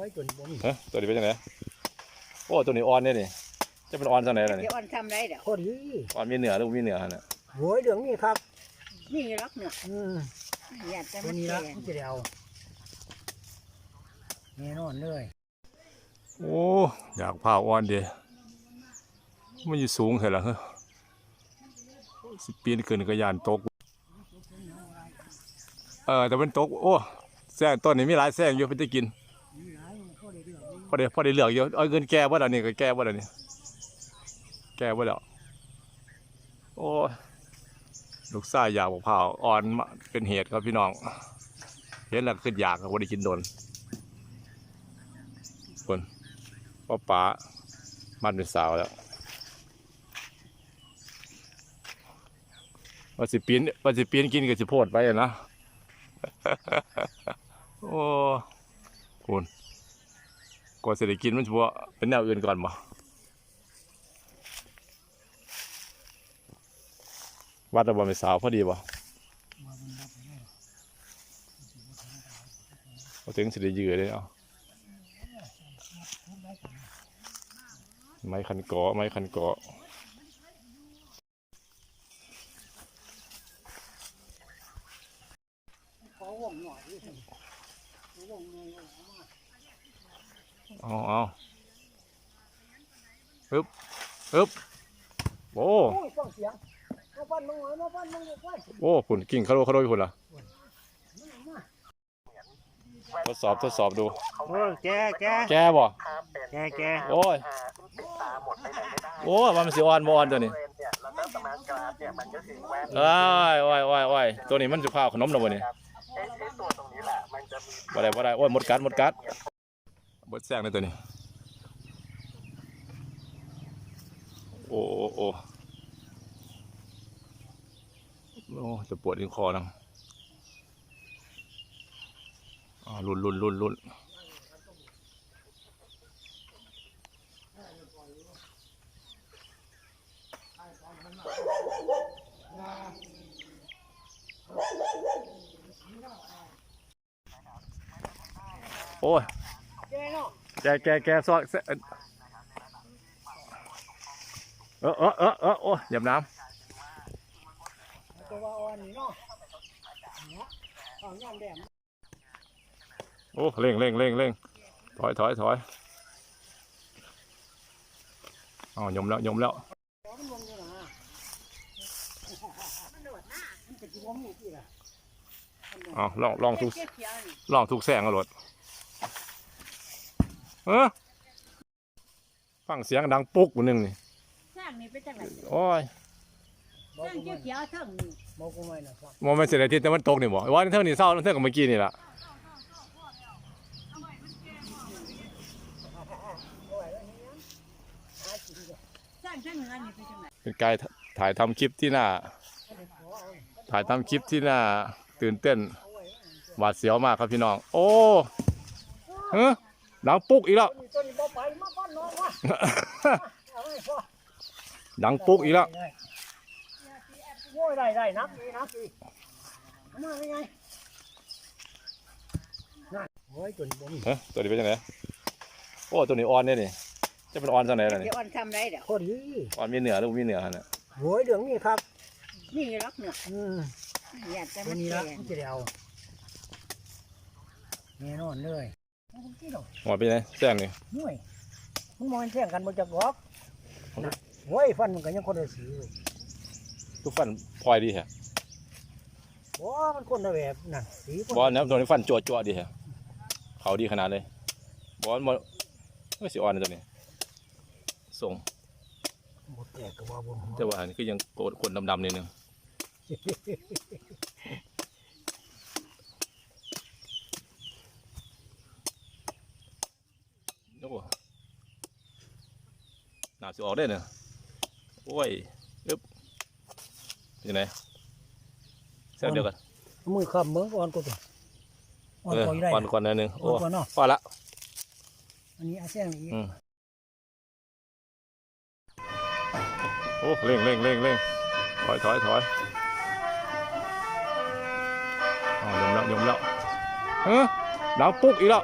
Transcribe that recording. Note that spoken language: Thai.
ว้จนบ่มีฮะตัวนี้เป็นยังไงโอ้ตัวนี้อ่อนเนี่ยนี่จะเป็นอ่อนเท่าไหร่ล่ะนี่เดี๋ยวอ่อนทำไรเดี๋ยวพอดีอ่อนมีเนื้อหรือบ่มีเนื้อเนี่ยโว้ยเรื่องนี้ครับนี่รักเนาะอืมอยากจะตัวมานี้แกละงมันจะได้เอาแน่นอนเลยโอ้อยากพาอ่อนเดียมันอยู่สูงเท่าไหร่ฮะสิปีนขึ้นก็ยานตก เออแต่มันตก โอ้แซงต้นนี้มีหลายแซงอยู่เพิ่นจะกิน พอได้พอได้เหลือกอยู่เอาเงินแก้บ่ล่ะนี่ก็แก้บ่ล่ะนี่แก้บ่แล้วโอ้ลูกชายอยากบอกพร้าอ่อนเป็นเหตุครับพี่น้อง เห็นแล้วขึ้นอยากครับบ่ได้กินโดนคนพ่อป๋ามันเป็นสาวแล้วว่าสิปีนว่าสิปีนกินก็สิโพดไปอะนะ โอ้คุณ กว่าจะได้กินมันจะว่าเป็นแนวอื่นก่อนบ่วัดระบเป็นสาวพอดีบ่พอถึงสิได้ยืดเลยเอาไม้คันเกาะไม้คันเกาะขอวงหน่อยดิขอวงหน่อย เอามาเอาเอาฮึบฮึบโอ้โอ้ยฟังเสียงมาปั้นมึงหน่อยมาปั้นมึงหน่อยปั้นโอ้ฝุ่นกิ่งเขาโดเขาโดฝุ่นล่ะทดสอบทดสอบดู โอ้ยแกแกแกบ่แกแกโอ้ยโอ้ยมันสิอ่อนบ่อ่อนตัวนี้เอ้ยโอ้ยโอ้ยโอ้ยตัวนี้มันจะข้าวขนมนะบ่นี่บ่ได้บ่ได้โอ้ยหมดกัดหมดกัด หมดแซงเลยตัวนี้ โอ้โอ้โอ้โอ้จะปวดที่คอนังลุนลุนลุนลุนโอ้ย แกแกแกซอยเออเออเออเออโอ้ยเหยียบน้ตัวว่าอ่อนนี่เนาะเนี่ยเอาย่างแดงำโอ้เร่งเร่งเร่งเร่งถอยถอยถอยอ๋อยมแล้วยมแล้วมันลงอยู่นะมันจะกินว่ามีที่ละอ๋อลองลองทุกเขียวนี่ลองทุกแสงเอารถ เออฟังเสียงดังปุ๊กคนหนึ่งนี่สร้างนี่เป็นจังไรโอ้ยสร้างเขียวๆเทั้งนี่บอกกูไม่นะครับมองไม่เสียดายที่แต่มันตกนี่บ่ว่าเท่านี้เศร้าเท่ากับเมื่อกี้นี่ล่ะสร้างทั้งเงินนี่เป็นจังไรเป็นการถ่ายทำคลิปที่น่าถ่ายทำคลิปที่น่าตื่นเต้นหวาดเสียวมากครับพี่น้อง โอ้เฮ้ ดังปุ๊กอีกแล้ว ตัวนี้บ่ไปมาปั้นน้องวะเอาไว้พอดังปุ๊กอีกแล้วได้โอ้ยได้ได้นักดีนักดีมาได้ไงนั่นโอ้ยจนบ่มีเฮ้ตัวนี้เป็นยังไงโอ้ตัวนี้อ่อนเนี่ยนี่จะเป็นอ่อนเท่าไหร่ล่ะนี่เดี๋ยวอ่อนทำไรเดี๋ยวพอดีอ่อนมีเนื้อหรือบ่มีเนื้อเนี่ยโอ้ยเรื่องนี้ครับนี่รักเนาะอืมอยากจะตัวมานี้แกละงมันจะได้เอาแน่นอนเลยที่ดอก หัวเป็นยังไงแซงนี่ห่วยมันมองแท่งกันบ่จักหรอกนะโอ้ยฟันมันก็ยังคนละสีเลยทุกฟันพลอยดีแฮะโอ้มันคนละแบบน่ะสีคนบอลนะตัวนี้ฟันจั่วจั่วๆดีแฮะเขาดีขนาดเลยบอลบอลไม่สิอ่อนนะตัวนี้ส่งหมดแตกก็ว่าบนหัวแต่ว่าอันนี้คือยังโกดขนดำๆนิดนึง โอ้ หนาสิออกได้เนอะโอ้ยอึ๊บเป็นยังไงแซ่บเดียวกันมือคำเมืองก่อนกูตัวอ่อนเออก่อนได้ก่อนก่อนหนิดนึงอ่โอ้อนก่อนเนาะพอละอันนี้อาแซงอีกอืมโอ้เร่งเร่งเร่งเร่งถอยถอยถอยอ๋อยมแล้วยมแล้วเฮ้ยดังปุ๊กอีกแล้ว